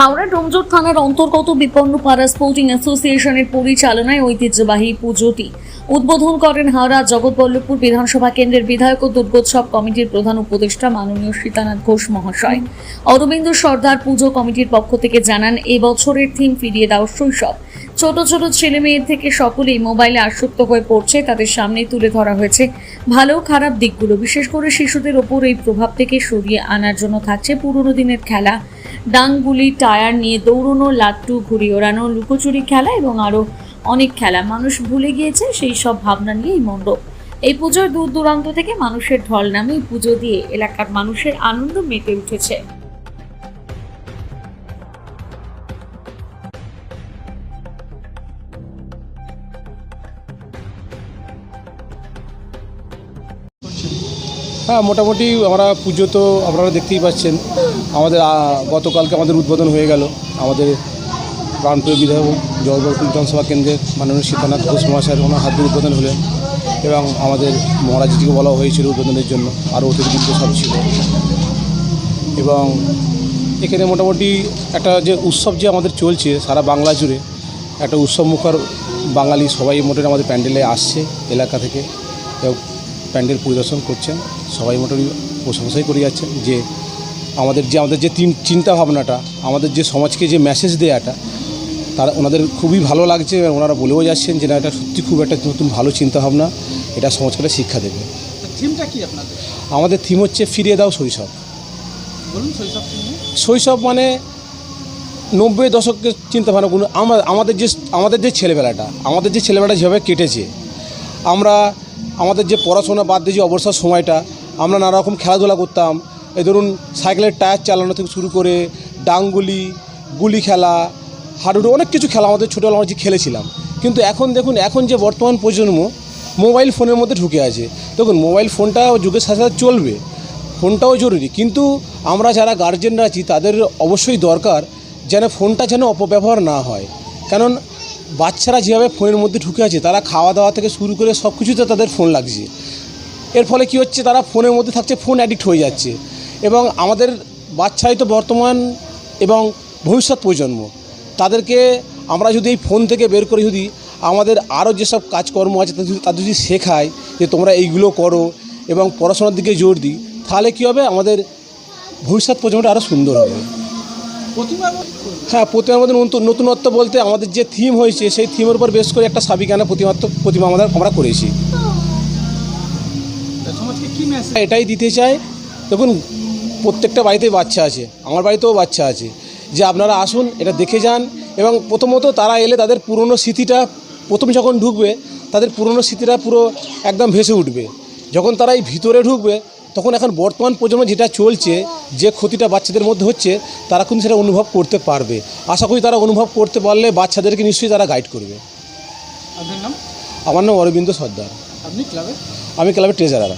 হাওড়া ডোমজোর থানার অন্তর্গত বিপন্নপাড়া স্পোর্টিং অ্যাসোসিয়েশনের পরিচালনায় ঐতিহ্যবাহী পুজোটি উদ্বোধন করেন হাওড়া জগৎবল্লভপুর বিধানসভা কেন্দ্রের বিধায়ক ও দুর্গোৎসব কমিটির প্রধান উপদেষ্টা মাননীয় সীতানাথ ঘোষ মহাশয়। অরবিন্দ সর্দার পুজো কমিটির পক্ষ থেকে জানান এবছরের থিম ফিরিয়ে দাও শৈশব। ছোট ছোট ছেলে মেয়ের থেকে সকলেই মোবাইলে আসক্ত হয়ে পড়ছে, তাদের সামনে তুলে ধরা হয়েছে ভালো খারাপ দিকগুলো, বিশেষ করে শিশুদের ওপর এই প্রভাব থেকে সরিয়ে আনার জন্য থাকছে পুরনো দিনের খেলা। ডাংগুলি টায়ার নিয়ে দৌড়ানো, লাট্টু, ঘুড়ি ওড়ানো, লুকোচুরি খেলা এবং আরও অনেক খেলা। মানুষ ভুলে গিয়েছে সেই সব ভাবনা নিয়ে এই মণ্ডপ। এই পুজোর দূর দূরান্ত থেকে মানুষের ঢল নামে পুজো দিয়ে এলাকার মানুষের আনন্দ মেতে উঠেছে। হ্যাঁ মোটামুটি আমরা পুজো তো আপনারা দেখতেই পাচ্ছেন। আমাদের গতকালকে আমাদের উদ্বোধন হয়ে গেল। আমাদের প্রাণপ্রিয় বিধায়ক জয়বরপুর বিধানসভা কেন্দ্রের মাননীয় সীতানাথ ঘোষ মহাশয়ের ওনার হাত দিয়ে উদ্বোধন হলেন এবং আমাদের মহারাজজিকে বলা হয়েছিল উদ্বোধনের জন্য, আরও অতিরিক্ত সব ছিল। এবং এখানে মোটামুটি একটা যে উৎসব যে আমাদের চলছে সারা বাংলা জুড়ে, একটা উৎসব মুখর বাঙালি সবাই মোটামুটি আমাদের প্যান্ডেলে আসছে এলাকা থেকে প্যান্ডেল পরিদর্শন করছেন। সবাই মোটামুটি প্রশংসাই করে যাচ্ছেন যে আমাদের যে আমাদের যে চিন্তা ভাবনাটা আমাদের যে সমাজকে যে মেসেজ দেওয়াটা তারা ওনাদের খুবই ভালো লাগছে এবং ওনারা বলেও যাচ্ছেন যে না এটা সত্যি খুব একটা নতুন ভালো চিন্তাভাবনা এটা সমাজকে শিক্ষা দেবে। থিমটা কি আপনাদের? আমাদের থিম হচ্ছে ফিরিয়ে দাও শৈশব। বলুন শৈশব শৈশব মানে নব্বই দশকের চিন্তাভাবনা কোনো আমরা আমাদের যে আমাদের যে ছেলেবেলাটা আমাদের যে ছেলেবেলাটা যেভাবে কেটেছে আমরা আমাদের যে পড়াশোনা বাদ দিয়ে যে অবসর সময়টা আমরা নানা রকম খেলাধুলা করতাম। এই ধরুন সাইকেলের টায়ার চালানো থেকে শুরু করে ডাংগুলি গুলি খেলা, হাডুডু অনেক কিছু খেলা আমাদের ছোটোবেলা আমরা যে খেলেছিলাম। কিন্তু এখন দেখুন, এখন যে বর্তমান প্রজন্ম মোবাইল ফোনের মধ্যে ঢুকে আছে। দেখুন মোবাইল ফোনটা যুগের সাথে সাথে চলবে। ফোনটাও জরুরি। কিন্তু আমরা যারা গার্জেনরা আছি, তাদের অবশ্যই দরকার যেন ফোনটা যেন অপব্যবহার না হয়। কারণ বাচ্চারা যেভাবে ফোনের মধ্যে ঢুকে আছে, তারা খাওয়া দাওয়া থেকে শুরু করে সব কিছুতে তাদের ফোন লাগছে। এর ফলে কি হচ্ছে, তারা ফোনের মধ্যে থাকছে, ফোন অ্যাডিক্ট হয়ে যাচ্ছে। এবং আমাদের বাচ্চাই তো বর্তমান এবং ভবিষ্যৎ প্রজন্ম, তাদেরকে আমরা যদি এই ফোন থেকে বের করে যদি আমাদের আরও যেসব কাজকর্ম আছে তাদের যদি- শেখায় যে তোমরা এইগুলো করো এবং পড়াশোনার দিকে জোর দিই, তাহলে কী হবে? আমাদের ভবিষ্যৎ প্রজন্মটা আরও সুন্দর হবে। হ্যাঁ প্রতিমার মধ্যে নতুন নতুনত্ব বলতে আমাদের যে থিম হয়েছে, সেই থিমের উপর বেশ করে একটা সাবিকানা প্রতিমাত্ম প্রতিমা আমাদের আমরা করেছি। এটাই দিতে চাই। দেখুন প্রত্যেকটা বাড়িতেই বাচ্চা আছে। আমার বাড়িতেও বাচ্চা আছে। যে আপনারা আসুন এটা দেখে যান। এবং প্রথমত তারা এলে তাদের পুরনো স্মৃতিটা প্রথম যখন ঢুকবে তাদের পুরনো স্মৃতিটা পুরো একদম ভেসে উঠবে। যখন তারা এই ভিতরে ঢুকবে তখন এখন বর্তমান প্রজন্ম যেটা চলছে যে ক্ষতিটা বাচ্চাদের মধ্যে হচ্ছে তারা কিন্তু সেটা অনুভব করতে পারবে। আশা করি তারা অনুভব করতে পারলে বাচ্চাদেরকে নিশ্চয়ই তারা গাইড করবে। আপনার নাম? আমার নাম অরবিন্দ সর্দার। আপনি ক্লাবে? আমি ক্লাবের ট্রেজারার